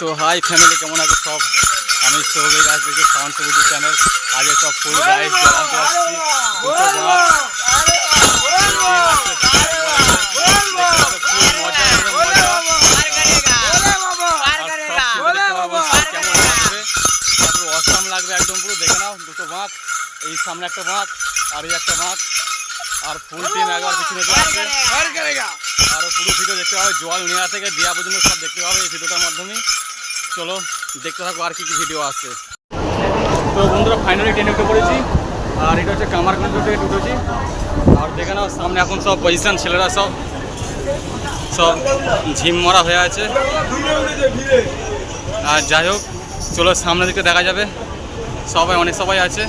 তো high family কেমন আছে সব? আমি সৌভিক আজ দেখছি সাউন্ড সবুজ চ্যানেল। আজকে সব ফুল গাইড জানাতে আসছি। আর লাগবে পুরো অসাম লাগবে একদম পুরো দেখে নাও দুটো বাঁক। এই সামনে একটা বাঁক আর এই একটা বাঁক। আর ফুল টিম একবার পিছনে চলে আসবে। আরও পুরো ভিডিও দেখতে পাবে জল নেওয়া থেকে দেওয়া পর্যন্ত সব দেখতে পাবে এই ভিডিওটার মাধ্যমে। চলো, দেখতে থাকব আর কি কি ভিডিও আছে। তো বন্ধুরা ফাইনালি ট্রেনে উঠে পড়েছি। আর এটা হচ্ছে কামারগঞ্জ থেকে উঠেছি। আর দেখে নাও, সামনে এখন সব পজিশন ছেলেরা সব সব ঝিম মরা হয়ে আছে। আর যাই হোক, চলো সামনের দিকে দেখা যাবে। সবাই, অনেক সবাই আছে।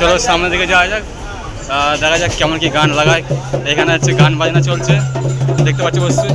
চলো সামনের দিকে যাওয়া যাক। দেখা যাক কেমন কি গান লাগায়। এখানে হচ্ছে গান বাজনা চলছে। দেখতে পাচ্ছি অবশ্যই।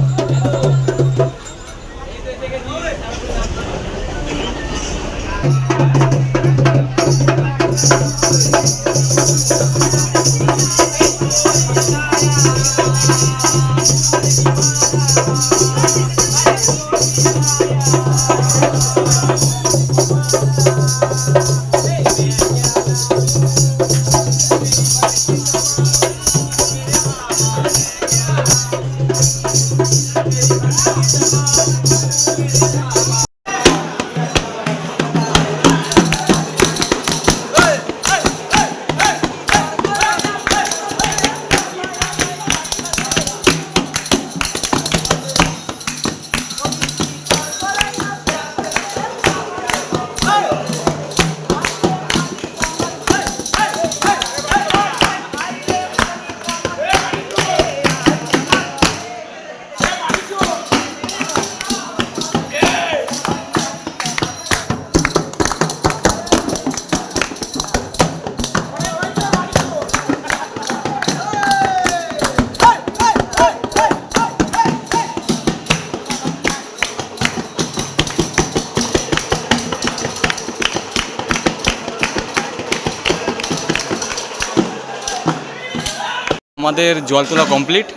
আমাদের জল তোলা কমপ্লিট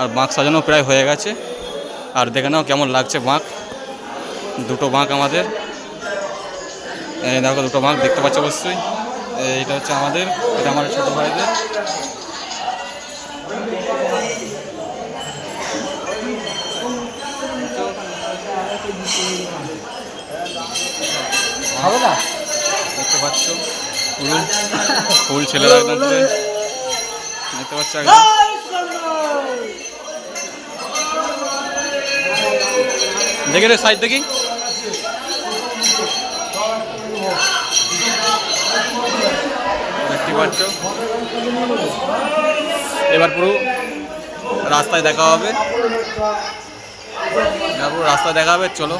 আর বাঁক সাজানো প্রায় হয়ে গেছে। আর দেখে নাও কেমন লাগছে বাঁক। দুটো বাঁক আমাদের। দেখো দুটো বাঁক দেখতে পাচ্ছ অবশ্যই। এইটা হচ্ছে আমাদের এটা আমাদের ছোটো ভাইদের। দেখতে পাচ্ছ ফুল। ফুল ছেলেরা একদম দেখতে পাচ্ছ দেখে রে সাইড দেখি। দেখতে পাচ্ছ? এবার পুরো রাস্তায় দেখা হবে। পুরো রাস্তায় দেখা হবে চলো।